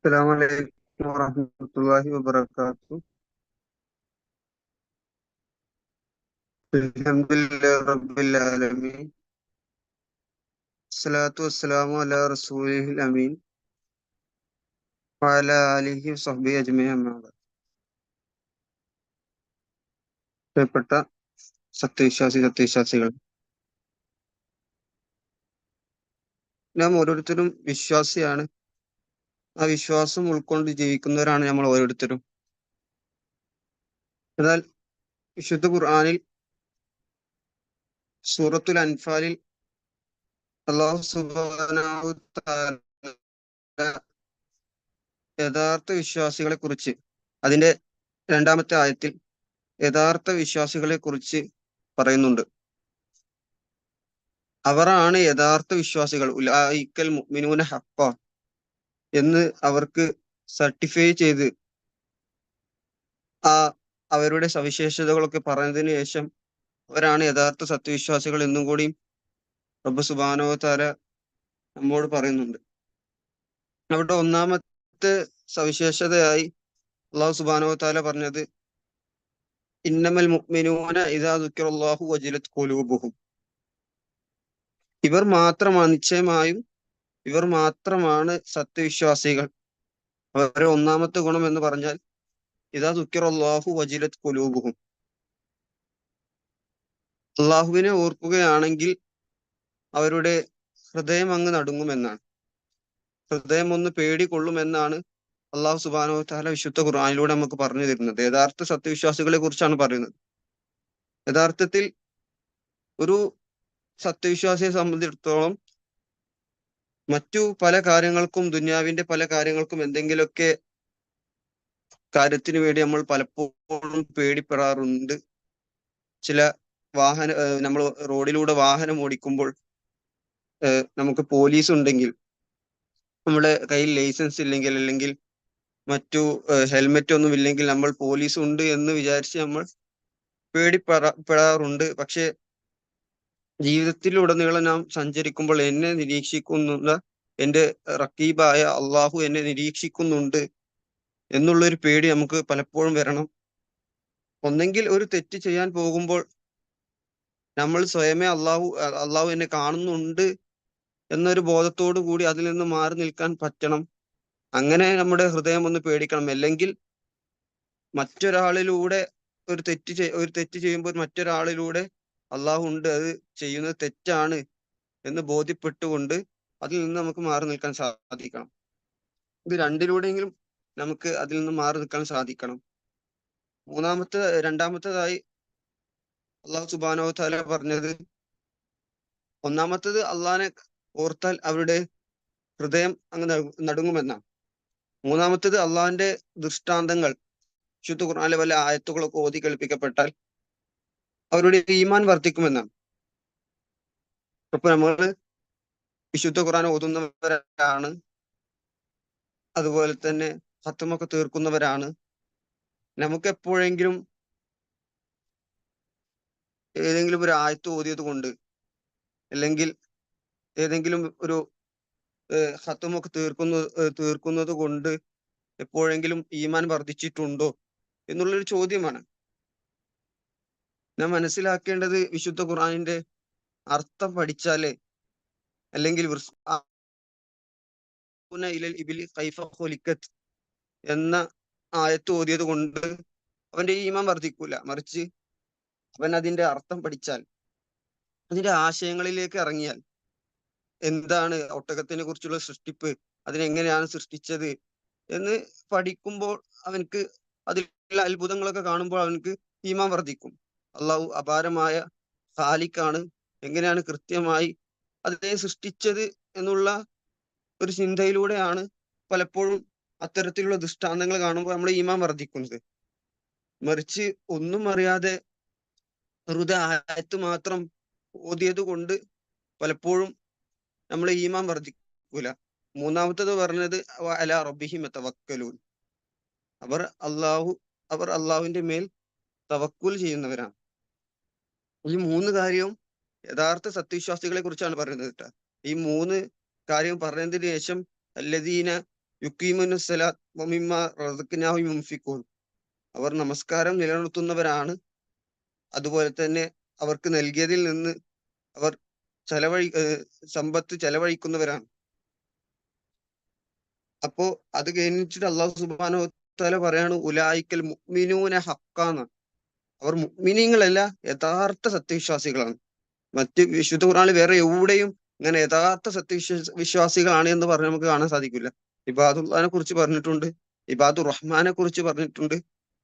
السلام عليكم ورحمة الله وبركاته الحمد لله رب العالمين الصلاة والسلام على رسوله الأمين وعلى آله وصحبه أجمعين أما بعد പ്രിയപ്പെട്ട സത്യവിശ്വാസി സത്യവിശ്വാസികൾ നാം ഓരോരുത്തരും വിശ്വാസിയാണ് ആ വിശ്വാസം ഉൾക്കൊണ്ട് ജീവിക്കുന്നവരാണ് നമ്മൾ ഓരോരുത്തരും. എന്നാൽ വിശുദ്ധ ഖുർആാനിൽ സൂറത്തുൽ അൻഫാലിൽ അള്ളാഹു തആല യഥാർത്ഥ വിശ്വാസികളെ കുറിച്ച് അതിന്റെ രണ്ടാമത്തെ ആയത്തിൽ യഥാർത്ഥ വിശ്വാസികളെ കുറിച്ച് പറയുന്നുണ്ട് അവരാണ് യഥാർത്ഥ വിശ്വാസികൾ. ഉലായിക്കൽ മുഅ്മിനൂന ഹഖ. എന്ന് അവർക്ക് സർട്ടിഫൈ ചെയ്ത് ആ അവരുടെ സവിശേഷതകളൊക്കെ പറഞ്ഞതിന് ശേഷം അവരാണ് യഥാർത്ഥ സത്യവിശ്വാസികൾ എന്നും കൂടിയും റബ്ബ് സുബാനോ താര നമ്മോട് പറയുന്നുണ്ട്. അവിടെ ഒന്നാമത്തെ സവിശേഷതയായി അള്ളാഹു തആല പറഞ്ഞത് ഇന്നമൽ മുഅ്മിനൂന ഇദാ ദുക്കിറല്ലാഹു വജിലത് ഖുലൂബുഹും. ഇവർ മാത്രമാണ് നിശ്ചയമായും ഇവർ മാത്രമാണ് സത്യവിശ്വാസികൾ. അവരെ ഒന്നാമത്തെ ഗുണം എന്ന് പറഞ്ഞാൽ ഇതാ ദുഃഖിറല്ലാഹു വജിലത് കുലൂബുഹും അള്ളാഹുവിനെ ഓർക്കുകയാണെങ്കിൽ അവരുടെ ഹൃദയം അങ്ങ് നടുങ്ങുമെന്നാണ്. ഹൃദയം ഒന്ന് പേടികൊള്ളുമെന്നാണ് അള്ളാഹു സുബാനോ താല വിശുദ്ധ ഖുർആാനിലൂടെ നമുക്ക് പറഞ്ഞു തരുന്നത്. യഥാർത്ഥ സത്യവിശ്വാസികളെ കുറിച്ചാണ് പറയുന്നത്. യഥാർത്ഥത്തിൽ ഒരു സത്യവിശ്വാസിയെ സംബന്ധിച്ചിടത്തോളം മറ്റു പല കാര്യങ്ങൾക്കും ദുനിയാവിന്റെ പല കാര്യങ്ങൾക്കും എന്തെങ്കിലുമൊക്കെ കാര്യത്തിന് വേണ്ടി നമ്മൾ പലപ്പോഴും പേടിപ്പെടാറുണ്ട്. ചില വാഹന നമ്മൾ റോഡിലൂടെ വാഹനം ഓടിക്കുമ്പോൾ നമുക്ക് പോലീസ് ഉണ്ടെങ്കിൽ നമ്മുടെ കയ്യിൽ ലൈസൻസ് ഇല്ലെങ്കിൽ അല്ലെങ്കിൽ മറ്റു ഹെൽമെറ്റ് ഒന്നും ഇല്ലെങ്കിൽ നമ്മൾ പോലീസ് ഉണ്ട് എന്ന് വിചാരിച്ച് നമ്മൾ പേടിപ്പെടാറുണ്ട് പക്ഷെ ജീവിതത്തിലുടനീളം നാം സഞ്ചരിക്കുമ്പോൾ എന്നെ നിരീക്ഷിക്കുന്ന എന്റെ റക്കീബായ അള്ളാഹു എന്നെ നിരീക്ഷിക്കുന്നുണ്ട് എന്നുള്ളൊരു പേടി നമുക്ക് പലപ്പോഴും വരണം. ഒന്നെങ്കിൽ ഒരു തെറ്റ് ചെയ്യാൻ പോകുമ്പോൾ നമ്മൾ സ്വയമേ അള്ളാഹു അള്ളാഹു എന്നെ കാണുന്നുണ്ട് എന്നൊരു ബോധത്തോടു കൂടി അതിൽ നിന്ന് മാറി നിൽക്കാൻ പറ്റണം. അങ്ങനെ നമ്മുടെ ഹൃദയം ഒന്ന് പേടിക്കണം. അല്ലെങ്കിൽ മറ്റൊരാളിലൂടെ ഒരു തെറ്റ് ഒരു തെറ്റ് ചെയ്യുമ്പോൾ മറ്റൊരാളിലൂടെ അള്ളാഹു ഉണ്ട് അത് ചെയ്യുന്നത് തെറ്റാണ് എന്ന് ബോധ്യപ്പെട്ടുകൊണ്ട് അതിൽ നിന്ന് നമുക്ക് മാറി നിൽക്കാൻ സാധിക്കണം. ഇത് രണ്ടിലൂടെയെങ്കിലും നമുക്ക് അതിൽ നിന്ന് മാറി നിൽക്കാൻ സാധിക്കണം. മൂന്നാമത്തെ രണ്ടാമത്തേതായി അള്ളാഹു സുബാനോ താല പറഞ്ഞത് ഒന്നാമത്തത് അള്ളാഹിനെ ഓർത്താൽ അവരുടെ ഹൃദയം അങ്ങ് നടുങ്ങുമെന്നാണ്. മൂന്നാമത്തത് അള്ളാഹിന്റെ ദൃഷ്ടാന്തങ്ങൾ ശുദ്ധ ഖുർആാനിലെ വല്ല ആയത്തുകളൊക്കെ ഓതി കേൾപ്പിക്കപ്പെട്ടാൽ അവരുടെ ഈമാൻ വർദ്ധിക്കുമെന്നാണ്. അപ്പൊ നമ്മൾ വിശുദ്ധ ഖുറാൻ ഓതുന്നവരാണ്. അതുപോലെ തന്നെ ഹത്തമൊക്കെ തീർക്കുന്നവരാണ്. നമുക്ക് എപ്പോഴെങ്കിലും ഏതെങ്കിലും ഒരു ആയത്ത് ഓതിയത് കൊണ്ട് അല്ലെങ്കിൽ ഏതെങ്കിലും ഒരു ഹത്തമൊക്കെ തീർക്കുന്ന തീർക്കുന്നത് കൊണ്ട് എപ്പോഴെങ്കിലും ഈമാൻ വർദ്ധിച്ചിട്ടുണ്ടോ എന്നുള്ളൊരു ചോദ്യമാണ്. നാം മനസ്സിലാക്കേണ്ടത് വിശുദ്ധ ഖുറാനിന്റെ അർത്ഥം പഠിച്ചാലേ അല്ലെങ്കിൽ എന്ന ആയത്ത് ഓതിയത് കൊണ്ട് അവന്റെ ഈമം വർദ്ധിക്കൂല. മറിച്ച് അവൻ അതിന്റെ അർത്ഥം പഠിച്ചാൽ അതിന്റെ ആശയങ്ങളിലേക്ക് ഇറങ്ങിയാൽ എന്താണ് ഒട്ടകത്തിനെ കുറിച്ചുള്ള സൃഷ്ടിപ്പ്? അതിനെങ്ങനെയാണ് സൃഷ്ടിച്ചത്? എന്ന് പഠിക്കുമ്പോൾ അവനക്ക് അതിലുള്ള അത്ഭുതങ്ങളൊക്കെ കാണുമ്പോൾ അവനക്ക് ഈമാൻ വർദ്ധിക്കും. അള്ളാഹു അപാരമായ ഖാലിക്കാണ്. എങ്ങനെയാണ് കൃത്യമായി അതിനെ സൃഷ്ടിച്ചത് എന്നുള്ള ഒരു ചിന്തയിലൂടെയാണ് പലപ്പോഴും അത്തരത്തിലുള്ള ദൃഷ്ടാന്തങ്ങൾ കാണുമ്പോൾ നമ്മൾ ഈമാൻ വർദ്ധിക്കുന്നത്. മറിച്ച് ഒന്നും അറിയാതെ വെറുതെ ആയത്ത് മാത്രം ഓതിയത് കൊണ്ട് പലപ്പോഴും നമ്മൾ ഈമാൻ വർദ്ധിക്കൂല. മൂന്നാമത്തത് പറഞ്ഞത് അല റബിഹിം തവക്കലൂൻ അവർ അള്ളാഹു അവർ അള്ളാഹുവിന്റെ മേൽ തവക്കുൽ ചെയ്യുന്നവരാണ്. ഈ മൂന്ന് കാര്യവും യഥാർത്ഥ സത്യവിശ്വാസികളെ കുറിച്ചാണ് പറയുന്നത് കേട്ടോ. ഈ മൂന്ന് കാര്യം പറഞ്ഞതിന് ശേഷം അല്ലദീന യുക്കീമുന വമിമ്മ റസഖ്നാഹും യുംഫിക്കൂൻ അവർ നമസ്കാരം നിലനിർത്തുന്നവരാണ്. അതുപോലെ തന്നെ അവർക്ക് നൽകിയതിൽ നിന്ന് അവർ ചെലവഴി സമ്പത്ത് ചെലവഴിക്കുന്നവരാണ്. അപ്പോ അത് കഴിഞ്ഞിട്ട് അള്ളാഹു സുബാനോ തല പറയാണ് ഉലായിക്കൽ മുഅ്മിനൂന ഹക്കാന്ന് അവർ മിനിങ്ങളല്ല യഥാർത്ഥ സത്യവിശ്വാസികളാണ്. മറ്റ് വിശുദ്ധ ഖുറാനിൽ വേറെ എവിടെയും ഇങ്ങനെ യഥാർത്ഥ സത്യവിശ്വാസ വിശ്വാസികളാണ് എന്ന് പറഞ്ഞ് നമുക്ക് കാണാൻ സാധിക്കില്ല. ഇബാദുല്ലാനെ കുറിച്ച് പറഞ്ഞിട്ടുണ്ട് ഇബാദുർ റഹ്മാനെ കുറിച്ച് പറഞ്ഞിട്ടുണ്ട്.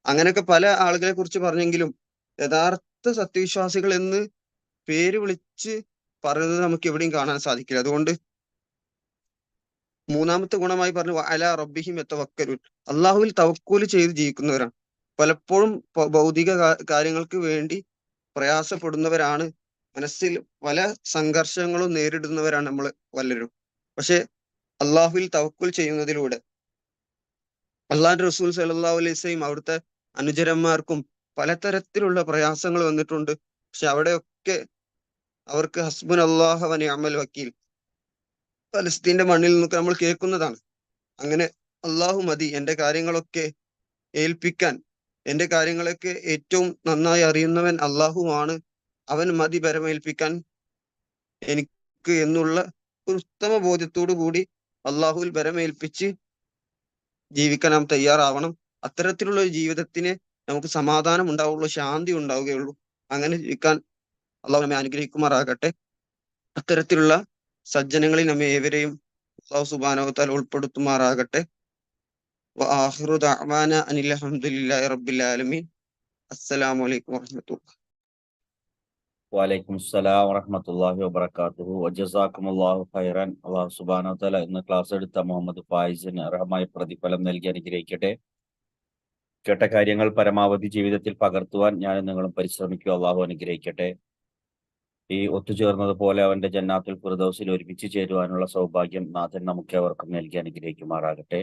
അങ്ങനെയൊക്കെ പല ആളുകളെ കുറിച്ച് പറഞ്ഞെങ്കിലും യഥാർത്ഥ സത്യവിശ്വാസികൾ എന്ന് പേര് വിളിച്ച് പറയുന്നത് നമുക്ക് എവിടെയും കാണാൻ സാധിക്കില്ല. അതുകൊണ്ട് മൂന്നാമത്തെ ഗുണമായി പറഞ്ഞു അല റബ്ബിഹിം എത്തവക്കരുൻ അള്ളാഹുവിൽ തവക്കൂൽ ചെയ്ത് ജീവിക്കുന്നവരാണ്. പലപ്പോഴും ഭൗതിക കാര്യങ്ങൾക്ക് വേണ്ടി പ്രയാസപ്പെടുന്നവരാണ്. മനസ്സിൽ പല സംഘർഷങ്ങളും നേരിടുന്നവരാണ് നമ്മൾ പലരും. പക്ഷെ അള്ളാഹുവിൽ തവക്കുൽ ചെയ്യുന്നതിലൂടെ അള്ളാഹ് റസൂൽ സല്ലല്ലാഹു അലൈസയും അവിടുത്തെ അനുചരന്മാർക്കും പലതരത്തിലുള്ള പ്രയാസങ്ങൾ വന്നിട്ടുണ്ട്. പക്ഷെ അവിടെയൊക്കെ അവർക്ക് ഹസ്ബുൻ അള്ളാഹ അമൽ വക്കീൽ. ഫലസ്തീന്റെ മണ്ണിൽ നിന്നൊക്കെ നമ്മൾ കേൾക്കുന്നതാണ്. അങ്ങനെ അള്ളാഹു മതി എന്റെ കാര്യങ്ങളൊക്കെ ഏൽപ്പിക്കാൻ എന്റെ കാര്യങ്ങളൊക്കെ ഏറ്റവും നന്നായി അറിയുന്നവൻ അള്ളാഹുവാണ്. അവൻ മതി പരമേൽപ്പിക്കാൻ എനിക്ക് എന്നുള്ള ഒരു ഉത്തമ ബോധ്യത്തോടു കൂടി അള്ളാഹുവിൽ പരമേൽപ്പിച്ച് ജീവിക്കാൻ നാം തയ്യാറാവണം. അത്തരത്തിലുള്ള ഒരു ജീവിതത്തിന് നമുക്ക് സമാധാനം ഉണ്ടാവുള്ളൂ ശാന്തി ഉണ്ടാവുകയുള്ളൂ. അങ്ങനെ ജീവിക്കാൻ അള്ളാഹു നമ്മെ അനുഗ്രഹിക്കുമാറാകട്ടെ. അത്തരത്തിലുള്ള സജ്ജനങ്ങളിൽ നമ്മെ ഏവരെയും അള്ളാഹു സുബാനവത്താൽ ഉൾപ്പെടുത്തുമാറാകട്ടെ. وآخر دعوانا أن الحمد لله رب العالمين السلام عليكم ورحمة الله വലൈക്കും അസ്സലാം വറഹമത്തല്ലാഹി വബർക്കാത്തുഹു വജസാക്കുമുല്ലാഹു ഖൈറൻ അള്ളാഹു സുബ്ഹാനഹു വതആല ഇന്ന് ക്ലാസ് എടുത്ത മുഹമ്മദ് ഫായിസിന് അർഹമായ പ്രതിഫലം നൽകി അനുഗ്രഹിക്കട്ടെ കേട്ട കാര്യങ്ങൾ പരമാവധി ജീവിതത്തിൽ പകർത്തുവാൻ ഞാൻ നിങ്ങളും പരിശ്രമിക്കുക അള്ളാഹു അനുഗ്രഹിക്കട്ടെ ഈ ഒത്തുചേർന്നത് പോലെ അവന്റെ ജന്നാത്തുൽ ഫിർദൗസിൽ ഒരുമിച്ച് ചേരുവാനുള്ള സൗഭാഗ്യം നാഥൻ നമുക്ക് അവർക്കും നൽകി അനുഗ്രഹിക്കുമാറാകട്ടെ